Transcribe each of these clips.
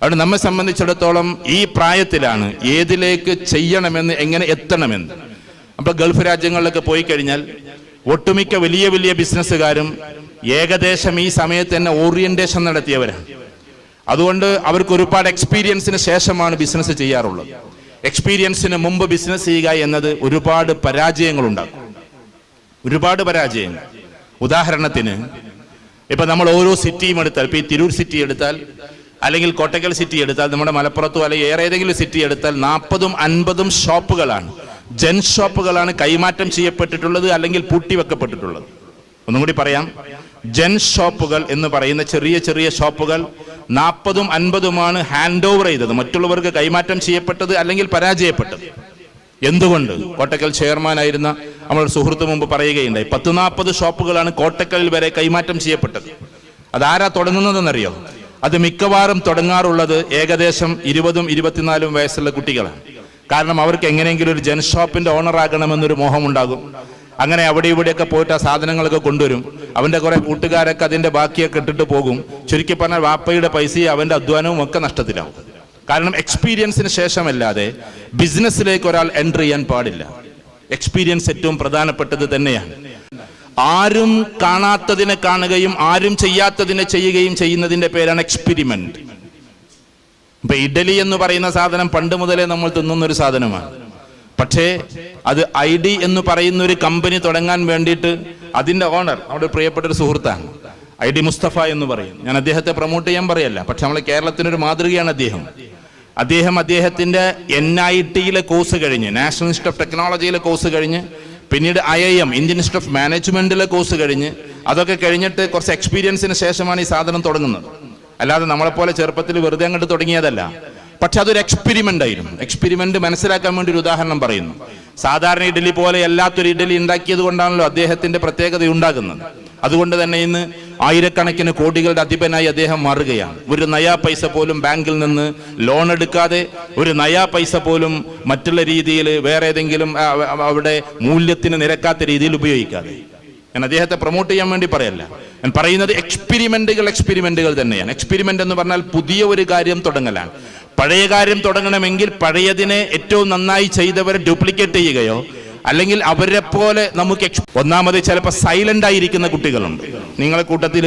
അതുകൊണ്ട് നമ്മെ സംബന്ധിച്ചിടത്തോളം ഈ പ്രായത്തിലാണ് ഏതിലേക്ക് ചെയ്യണമെന്ന് എങ്ങനെ എത്തണമെന്ന്. അപ്പോൾ ഗൾഫ് രാജ്യങ്ങളിലൊക്കെ പോയി കഴിഞ്ഞാൽ ഒട്ടുമിക്ക വലിയ വലിയ ബിസിനസ്സുകാരും ഏകദേശം ഈ സമയത്ത് തന്നെ ഓറിയന്റേഷൻ നടത്തിയവരാണ്. അതുകൊണ്ട് അവർക്ക് ഒരുപാട് എക്സ്പീരിയൻസിന് ശേഷമാണ് ബിസിനസ് ചെയ്യാറുള്ളത്. എക്സ്പീരിയൻസിന് മുമ്പ് ബിസിനസ് ചെയ്യുക എന്നത് ഒരുപാട് പരാജയങ്ങൾ ഉണ്ടാക്കും ഒരുപാട് പരാജയങ്ങൾ. ഉദാഹരണത്തിന് ഇപ്പൊ നമ്മൾ ഓരോ സിറ്റിയും എടുത്താൽ ഇപ്പൊ ഈ തിരൂർ സിറ്റി എടുത്താൽ അല്ലെങ്കിൽ കോട്ടക്കൽ സിറ്റി എടുത്താൽ നമ്മുടെ മലപ്പുറത്തോ അല്ലെങ്കിൽ ഏറെ ഏതെങ്കിലും സിറ്റി എടുത്താൽ നാൽപ്പതും അൻപതും ഷോപ്പുകളാണ്. ജൻ ഷോപ്പുകളാണ് കൈമാറ്റം ചെയ്യപ്പെട്ടിട്ടുള്ളത് അല്ലെങ്കിൽ പൂട്ടിവെക്കപ്പെട്ടിട്ടുള്ളത്. ഒന്നും കൂടി പറയാം. ജൻ ഷോപ്പുകൾ എന്ന് പറയുന്ന ചെറിയ ചെറിയ ഷോപ്പുകൾ നാൽപ്പതും അൻപതുമാണ് ഹാൻഡ് ഓവർ ചെയ്തത്. മറ്റുള്ളവർക്ക് കൈമാറ്റം ചെയ്യപ്പെട്ടത് അല്ലെങ്കിൽ പരാജയപ്പെട്ടത്. എന്തുകൊണ്ട്? കോട്ടക്കൽ ചെയർമാനായിരുന്ന നമ്മൾ സുഹൃത്തു മുമ്പ് പറയുകയുണ്ടായി. പത്ത് നാൽപ്പത് ഷോപ്പുകളാണ് കോട്ടക്കലിൽ വരെ കൈമാറ്റം ചെയ്യപ്പെട്ടത്. അതാരാ തുടങ്ങുന്നതെന്നറിയോ? അത് മിക്കവാറും തുടങ്ങാറുള്ളത് ഏകദേശം ഇരുപതും ഇരുപത്തിനാലും വയസ്സുള്ള കുട്ടികളാണ്. കാരണം അവർക്ക് എങ്ങനെയെങ്കിലും ഒരു ജെൻസ് ഷോപ്പിന്റെ ഓണർ ആകണമെന്നൊരു മോഹമുണ്ടാകും. അങ്ങനെ അവിടെ ഇവിടെയൊക്കെ പോയിട്ട് ആ സാധനങ്ങളൊക്കെ കൊണ്ടുവരും. അവന്റെ കുറെ കൂട്ടുകാരൊക്കെ അതിന്റെ ബാക്കിയൊക്കെ ഇട്ടിട്ട് പോകും. ചുരുക്കി പറഞ്ഞാൽ വാപ്പയുടെ പൈസയും അവന്റെ അധ്വാനവും ഒക്കെ നഷ്ടത്തിലാവും. കാരണം എക്സ്പീരിയൻസിന് ശേഷമല്ലാതെ ബിസിനസ്സിലേക്ക് ഒരാൾ എൻട്രി ചെയ്യാൻ പാടില്ല. എക്സ്പീരിയൻസ് ഏറ്റവും പ്രധാനപ്പെട്ടത് തന്നെയാണ്. ആരും കാണാത്തതിനെ കാണുകയും ആരും ചെയ്യാത്തതിനെ ചെയ്യുകയും ചെയ്യുന്നതിന്റെ പേരാണ് എക്സ്പെരിമെന്റ് ഇപ്പൊ ഇഡലി എന്ന് പറയുന്ന സാധനം പണ്ട് മുതലേ നമ്മൾ തിന്നുന്ന ഒരു സാധനമാണ്. പക്ഷേ അത് ഐ ഡി എന്ന് പറയുന്ന ഒരു കമ്പനി തുടങ്ങാൻ വേണ്ടിയിട്ട് അതിന്റെ ഓണർ നമ്മുടെ പ്രിയപ്പെട്ട ഒരു സുഹൃത്താണ്. ഐ ഡി മുസ്തഫ എന്ന് പറയും. ഞാൻ അദ്ദേഹത്തെ പ്രൊമോട്ട് ചെയ്യാൻ പറയല്ല പക്ഷെ നമ്മളെ കേരളത്തിനൊരു മാതൃകയാണ് അദ്ദേഹം. അദ്ദേഹം അദ്ദേഹത്തിന്റെ എൻ ഐ ടിയിലെ കോഴ്സ് കഴിഞ്ഞ് നാഷണൽ ഇൻസ്റ്റിറ്റ്യൂട്ട് ഓഫ് ടെക്നോളജിയിലെ കോഴ്സ് കഴിഞ്ഞ് പിന്നീട് I I M Indian institute of മാനേജ്മെന്റിലെ course കഴിഞ്ഞ് അതൊക്കെ കഴിഞ്ഞിട്ട് കുറച്ച് എക്സ്പീരിയൻസിന് ശേഷമാണ് ഈ സാധനം തുടങ്ങുന്നത്. അല്ലാതെ നമ്മളെപ്പോലെ ചെറുപ്പത്തിൽ വെറുതെ അങ്ങോട്ട് തുടങ്ങിയതല്ല. പക്ഷെ അതൊരു എക്സ്പെരിമെന്റ് ആയിരുന്നു. എക്സ്പെരിമെന്റ് മനസ്സിലാക്കാൻ വേണ്ടി ഒരു ഉദാഹരണം പറയുന്നു. സാധാരണ ഇഡലി പോലെ അല്ലാത്തൊരു ഇഡലി ഉണ്ടാക്കിയത് കൊണ്ടാണല്ലോ അദ്ദേഹത്തിന്റെ പ്രത്യേകത ഉണ്ടാകുന്നത്. അതുകൊണ്ട് തന്നെ ഇന്ന് ആയിരക്കണക്കിന് കോടികളുടെ അധിപനായി അദ്ദേഹം മാറുകയാണ്. ഒരു നയാ പൈസ പോലും ബാങ്കിൽ നിന്ന് ലോൺ എടുക്കാതെ ഒരു നയാ പൈസ പോലും മറ്റുള്ള രീതിയിൽ വേറെ ഏതെങ്കിലും അവിടെ മൂല്യത്തിന് നിരക്കാത്ത രീതിയിൽ ഉപയോഗിക്കാതെ. ഞാൻ അദ്ദേഹത്തെ പ്രൊമോട്ട് ചെയ്യാൻ വേണ്ടി പറയല്ല. ഞാൻ പറയുന്നത് എക്സ്പെരിമെന്റുകൾ എക്സ്പെരിമെന്റുകൾ തന്നെയാണ്. എക്സ്പെരിമെന്റ് എന്ന് പറഞ്ഞാൽ പുതിയ ഒരു കാര്യം തുടങ്ങലാണ്. പഴയ കാര്യം തുടങ്ങണമെങ്കിൽ പഴയതിനെ ഏറ്റവും നന്നായി ചെയ്തവരെ ഡ്യൂപ്ലിക്കേറ്റ് ചെയ്യുകയോ അല്ലെങ്കിൽ അവരെ പോലെ നമുക്ക് ഒന്നാമത് ചിലപ്പോൾ സൈലന്റ് ആയിരിക്കുന്ന കുട്ടികളുണ്ട്. നിങ്ങളെ കൂട്ടത്തിൽ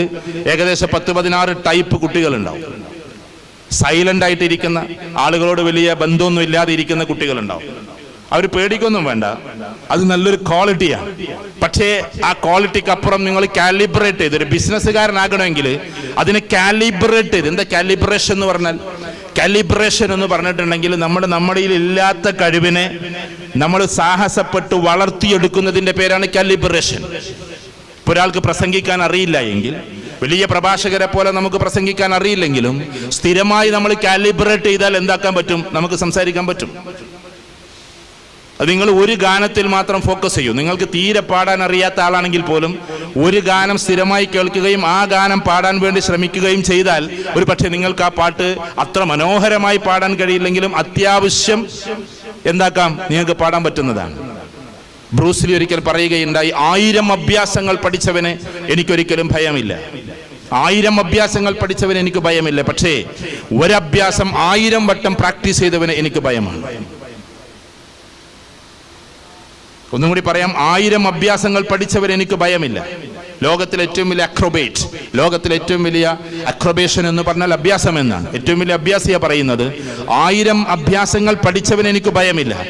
ഏകദേശം പത്ത് പതിനാറ് ടൈപ്പ് കുട്ടികളുണ്ടാവും. സൈലന്റ് ആയിട്ടിരിക്കുന്ന ആളുകളോട് വലിയ ബന്ധമൊന്നും ഇല്ലാതെ ഇരിക്കുന്ന കുട്ടികളുണ്ടാവും. അവർ പേടിക്കൊന്നും വേണ്ട. അത് നല്ലൊരു ക്വാളിറ്റിയാണ് പക്ഷേ ആ ക്വാളിറ്റിക്ക് അപ്പുറം നിങ്ങൾ കാലിബ്രേറ്റ് ചെയ്ത് ഒരു ബിസിനസ്സുകാരനാകണമെങ്കിൽ അതിനെ കാലിബ്രേറ്റ് ചെയ്ത്. എന്താ കാലിബ്രേഷൻ എന്ന് പറഞ്ഞാൽ? കാലിബ്രേഷൻ എന്ന് പറഞ്ഞിട്ടുണ്ടെങ്കിൽ നമ്മൾ നമ്മുടെ ഇല്ലാത്ത കഴിവിനെ നമ്മൾ സാഹസപ്പെട്ട് വളർത്തിയെടുക്കുന്നതിന്റെ പേരാണ് കാലിബ്രേഷൻ ഒരാൾക്ക് പ്രസംഗിക്കാൻ അറിയില്ല എങ്കിൽ വലിയ പ്രഭാഷകരെ പോലെ നമുക്ക് പ്രസംഗിക്കാൻ അറിയില്ലെങ്കിലും സ്ഥിരമായി നമ്മൾ കാലിബ്രേറ്റ് ചെയ്താൽ എന്താക്കാൻ പറ്റും? നമുക്ക് സംസാരിക്കാൻ പറ്റും. നിങ്ങൾ ഒരു ഗാനത്തിൽ മാത്രം ഫോക്കസ് ചെയ്യൂ. നിങ്ങൾക്ക് തീരെ പാടാൻ അറിയാത്ത ആളാണെങ്കിൽ പോലും ഒരു ഗാനം സ്ഥിരമായി കേൾക്കുകയും ആ ഗാനം പാടാൻ വേണ്ടി ശ്രമിക്കുകയും ചെയ്താൽ ഒരു പക്ഷേ നിങ്ങൾക്ക് ആ പാട്ട് അത്ര മനോഹരമായി പാടാൻ കഴിയില്ലെങ്കിലും അത്യാവശ്യം എന്താക്കാം? നിങ്ങൾക്ക് പാടാൻ പറ്റുന്നതാണ്. ബ്രൂസ്ലി ഒരിക്കൽ പറയുകയുണ്ടായി ആയിരം അഭ്യാസങ്ങൾ പഠിച്ചവന് എനിക്കൊരിക്കലും ഭയമില്ല. ആയിരം അഭ്യാസങ്ങൾ പഠിച്ചവന് എനിക്ക് ഭയമില്ല. പക്ഷേ ഒരഭ്യാസം ആയിരം വട്ടം പ്രാക്ടീസ് ചെയ്തവന് എനിക്ക് ഭയമാണ്. ഒന്നും കൂടി പറയാം ആയിരം അഭ്യാസങ്ങൾ പഠിച്ചവർ എനിക്ക് ഭയമില്ല. ലോകത്തിലെ ഏറ്റവും വലിയ അക്രോബേറ്റ് ലോകത്തിലെ ഏറ്റവും വലിയ അക്രോബേഷൻ എന്ന് പറഞ്ഞാൽ അഭ്യാസം എന്നാണ്. ഏറ്റവും വലിയ അഭ്യാസിയ പറയുന്നത് ആയിരം അഭ്യാസങ്ങൾ പഠിച്ചവൻ എനിക്ക് ഭയമില്ല.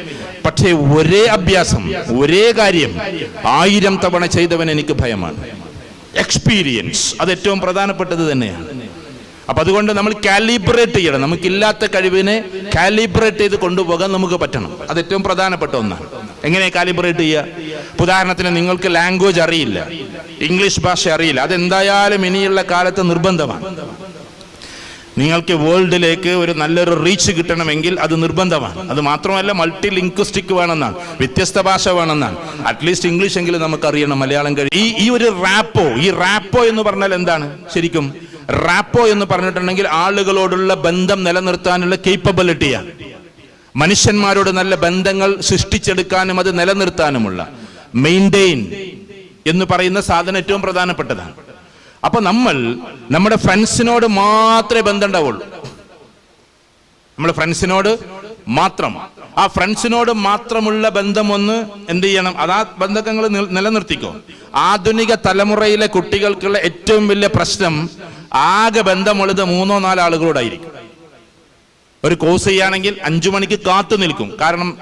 പക്ഷേ ഒരേ അഭ്യാസം ഒരേ കാര്യം ആയിരം തവണ ചെയ്തവൻ എനിക്ക് ഭയമാണ്. എക്സ്പീരിയൻസ് അത് ഏറ്റവും പ്രധാനപ്പെട്ടത് തന്നെയാണ്. അപ്പൊ അതുകൊണ്ട് നമ്മൾ കാലിബ്രേറ്റ് ചെയ്യണം. നമുക്കില്ലാത്ത കഴിവിനെ കാലിബ്രേറ്റ് ചെയ്ത് കൊണ്ടുപോകാൻ നമുക്ക് പറ്റണം. അത് ഏറ്റവും പ്രധാനപ്പെട്ട ഒന്നാണ്. എങ്ങനെ കാലിബ്രേറ്റ് ചെയ്യുക ഉദാഹരണത്തിന് നിങ്ങൾക്ക് ലാംഗ്വേജ് അറിയില്ല. ഇംഗ്ലീഷ് ഭാഷ അറിയില്ല. അതെന്തായാലും ഇനിയുള്ള കാലത്ത് നിർബന്ധമാണ്. നിങ്ങൾക്ക് വേൾഡിലേക്ക് ഒരു നല്ലൊരു റീച്ച് കിട്ടണമെങ്കിൽ അത് നിർബന്ധമാണ്. അത് മാത്രമല്ല മൾട്ടി ലിംഗ്വിസ്റ്റിക് വേണമെന്നാണ്. വ്യത്യസ്ത ഭാഷ വേണമെന്നാണ്. അറ്റ്ലീസ്റ്റ് ഇംഗ്ലീഷ് എങ്കിലും നമുക്ക് അറിയണം. മലയാളം കഴിയും ഈ ഈ ഒരു റാപ്പോ ഈ റാപ്പോ എന്ന് പറഞ്ഞാൽ എന്താണ്? ശരിക്കും റാപ്പോ എന്ന് പറഞ്ഞിട്ടുണ്ടെങ്കിൽ ആളുകളോടുള്ള ബന്ധം നിലനിർത്താനുള്ള കേപ്പബിലിറ്റിയാണ് മനുഷ്യന്മാരോട് നല്ല ബന്ധങ്ങൾ സൃഷ്ടിച്ചെടുക്കാനും അത് നിലനിർത്താനുമുള്ള മെയിന്റെയിൻ എന്ന് പറയുന്ന സാധനം ഏറ്റവും പ്രധാനപ്പെട്ടതാണ്. അപ്പൊ നമ്മൾ നമ്മുടെ ഫ്രണ്ട്സിനോട് മാത്രമേ ബന്ധം ഉണ്ടാവുള്ളൂ നമ്മൾ ഫ്രണ്ട്സിനോട് മാത്രം. ആ ഫ്രണ്ട്സിനോട് മാത്രമുള്ള ബന്ധം ഒന്ന് എന്ത് ചെയ്യണം? അതാ ബന്ധങ്ങൾ നിലനിർത്തിക്കോ. ആധുനിക തലമുറയിലെ കുട്ടികൾക്കുള്ള ഏറ്റവും വലിയ പ്രശ്നം ആകെ ബന്ധമുള്ളത് മൂന്നോ നാലോ ആളുകളോടായിരിക്കും. ഒരു കോഴ്സ് ചെയ്യുകയാണെങ്കിൽ അഞ്ചു മണിക്ക് കാത്തു നിൽക്കും. കാരണം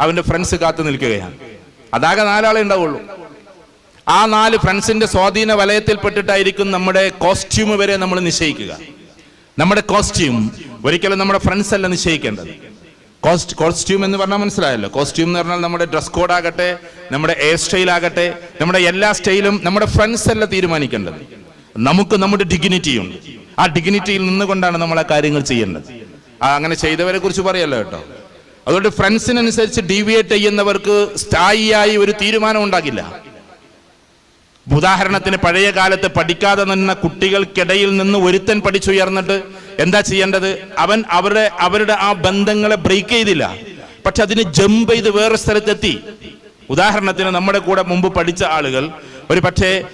അവന്റെ ഫ്രണ്ട്സ് കാത്തു നിൽക്കുകയാണ്. അതാകെ നാലാളെ ഉണ്ടാവുള്ളൂ. ആ നാല് ഫ്രണ്ട്സിന്റെ സ്വാധീന വലയത്തിൽപ്പെട്ടിട്ടായിരിക്കും നമ്മുടെ കോസ്റ്റ്യൂം വരെ നമ്മൾ നിശ്ചയിക്കുക. നമ്മുടെ കോസ്റ്റ്യൂം ഒരിക്കലും നമ്മുടെ ഫ്രണ്ട്സ് അല്ല നിശ്ചയിക്കേണ്ടത്. കോസ്റ്റ് കോസ്റ്റ്യൂം എന്ന് പറഞ്ഞാൽ മനസ്സിലായല്ലോ. കോസ്റ്റ്യൂം എന്ന് പറഞ്ഞാൽ നമ്മുടെ ഡ്രസ് കോഡ് ആകട്ടെ നമ്മുടെ എയർ സ്റ്റൈൽ ആകട്ടെ നമ്മുടെ എല്ലാ സ്റ്റൈലും നമ്മുടെ ഫ്രണ്ട്സ് അല്ല തീരുമാനിക്കേണ്ടത്. നമുക്ക് നമ്മുടെ ഡിഗ്നിറ്റി ഉണ്ട് ആ ഡിഗ്നിറ്റിയിൽ നിന്നുകൊണ്ടാണ് നമ്മൾ ആ കാര്യങ്ങൾ ചെയ്യേണ്ടത്. അങ്ങനെ ചെയ്തവരെ കുറിച്ച് പറയല്ലോ കേട്ടോ. അതുകൊണ്ട് ഫ്രണ്ട്സിനനുസരിച്ച് ഡീവിയേറ്റ് ചെയ്യുന്നവർക്ക് സ്ഥായിയായി ഒരു തീരുമാനം ഉണ്ടാകില്ല. ഉദാഹരണത്തിന് പഴയ കാലത്ത് പഠിക്കാതെ നിന്ന കുട്ടികൾക്കിടയിൽ നിന്ന് ഒരുത്തൻ പഠിച്ചുയർന്നിട്ട് എന്താ ചെയ്യേണ്ടത്? അവൻ അവരുടെ അവരുടെ ആ ബന്ധങ്ങളെ ബ്രേക്ക് ചെയ്തില്ല. പക്ഷെ അതിന് ജമ്പ് ചെയ്ത് വേറെ സ്ഥലത്തെത്തി. ഉദാഹരണത്തിന് നമ്മുടെ കൂടെ മുമ്പ് പഠിച്ച ആളുകൾ ഒരു പക്ഷേ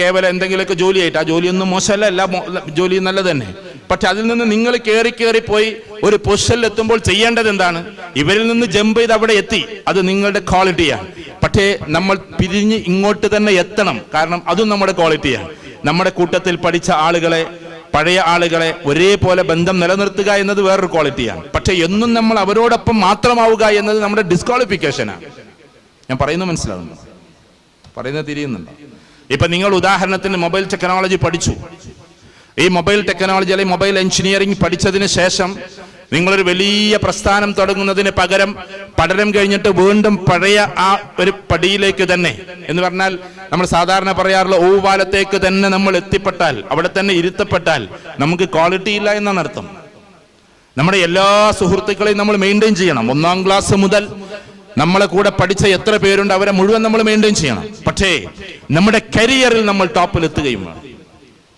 കേവലം എന്തെങ്കിലുമൊക്കെ ജോലിയായിട്ട്. ആ ജോലിയൊന്നും മോശമല്ല എല്ലാ ജോലി നല്ലത് തന്നെ. പക്ഷെ അതിൽ നിന്ന് നിങ്ങൾ കയറി കയറി പോയി ഒരു പൊസിഷനിൽ എത്തുമ്പോൾ ചെയ്യേണ്ടത് എന്താണ്? ഇവരിൽ നിന്ന് ജമ്പ് ചെയ്ത് അവിടെ എത്തി. അത് നിങ്ങളുടെ ക്വാളിറ്റിയാണ്. പക്ഷേ നമ്മൾ പിരിഞ്ഞ് ഇങ്ങോട്ട് തന്നെ എത്തണം. കാരണം അതും നമ്മുടെ ക്വാളിറ്റിയാണ്. നമ്മുടെ കൂട്ടത്തിൽ പഠിച്ച ആളുകളെ പഴയ ആളുകളെ ഒരേപോലെ ബന്ധം നിലനിർത്തുക എന്നത് വേറൊരു ക്വാളിറ്റിയാണ്. പക്ഷെ എന്നും നമ്മൾ അവരോടൊപ്പം മാത്രമാവുക എന്നത് നമ്മുടെ ഡിസ്ക്വാളിഫിക്കേഷനാണ് ഞാൻ പറയുന്നത് മനസ്സിലാവുന്നു പറയുന്നത് തിരിയുന്നുണ്ടോ? ഇപ്പൊ നിങ്ങൾ ഉദാഹരണത്തിന് മൊബൈൽ ടെക്നോളജി പഠിച്ചു. ഈ മൊബൈൽ ടെക്നോളജി അല്ലെങ്കിൽ മൊബൈൽ എഞ്ചിനീയറിംഗ് പഠിച്ചതിന് ശേഷം നിങ്ങളൊരു വലിയ പ്രസ്ഥാനം തുടങ്ങുന്നതിന് പകരം പഠനം കഴിഞ്ഞിട്ട് വീണ്ടും പഴയ ആ ഒരു പടിയിലേക്ക് തന്നെ എന്ന് പറഞ്ഞാൽ നമ്മൾ സാധാരണ പറയാറുള്ള ഓവാലത്തേക്ക് തന്നെ നമ്മൾ എത്തിപ്പെട്ടാൽ അവിടെ തന്നെ ഇരുത്തപ്പെട്ടാൽ നമുക്ക് ക്വാളിറ്റി ഇല്ല എന്നാണ് അർത്ഥം. നമ്മുടെ എല്ലാ സുഹൃത്തുക്കളെയും നമ്മൾ മെയിന്റെയിൻ ചെയ്യണം. ഒന്നാം ക്ലാസ് മുതൽ നമ്മളെ കൂടെ പഠിച്ച എത്ര പേരുണ്ട് അവരെ മുഴുവൻ നമ്മൾ മെയിന്റെയിൻ ചെയ്യണം. പക്ഷേ നമ്മുടെ കരിയറിൽ നമ്മൾ ടോപ്പിൽ എത്തുകയും വേണം.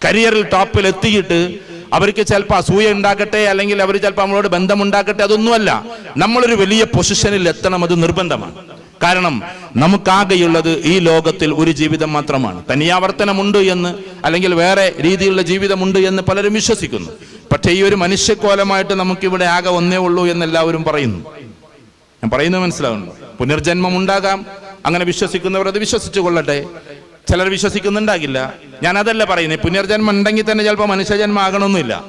കരിയറിൽ ടോപ്പിൽ എത്തിയിട്ട് അവർക്ക് ചിലപ്പോൾ അസൂയ ഉണ്ടാക്കട്ടെ അല്ലെങ്കിൽ അവർ ചിലപ്പോൾ നമ്മളോട് ബന്ധമുണ്ടാക്കട്ടെ അതൊന്നുമല്ല. നമ്മളൊരു വലിയ പൊസിഷനിൽ എത്തണം അത് നിർബന്ധമാണ്. കാരണം നമുക്കാകെയുള്ളത് ഈ ലോകത്തിൽ ഒരു ജീവിതം മാത്രമാണ്. തനിയാവർത്തനമുണ്ട് എന്ന് അല്ലെങ്കിൽ വേറെ രീതിയിലുള്ള ജീവിതമുണ്ട് എന്ന് പലരും വിശ്വസിക്കുന്നു. പക്ഷേ ഈ ഒരു മനുഷ്യക്കോലമായിട്ട് നമുക്കിവിടെ ആകെ ഒന്നേ ഉള്ളൂ എന്ന് എല്ലാവരും പറയുന്നു. ഞാൻ പറയുന്നത് മനസ്സിലാവുന്നു. പുനർജന്മം ഉണ്ടാകാം. അങ്ങനെ വിശ്വസിക്കുന്നവർ അത് വിശ്വസിച്ചു കൊള്ളട്ടെ. ചിലർ വിശ്വസിക്കുന്നുണ്ടാകില്ല. ഞാൻ അതല്ല പറയുന്നത് പുനർജന്മം ഉണ്ടെങ്കിൽ തന്നെ ചിലപ്പോൾ മനുഷ്യജന്മം ആകണമെന്നില്ല.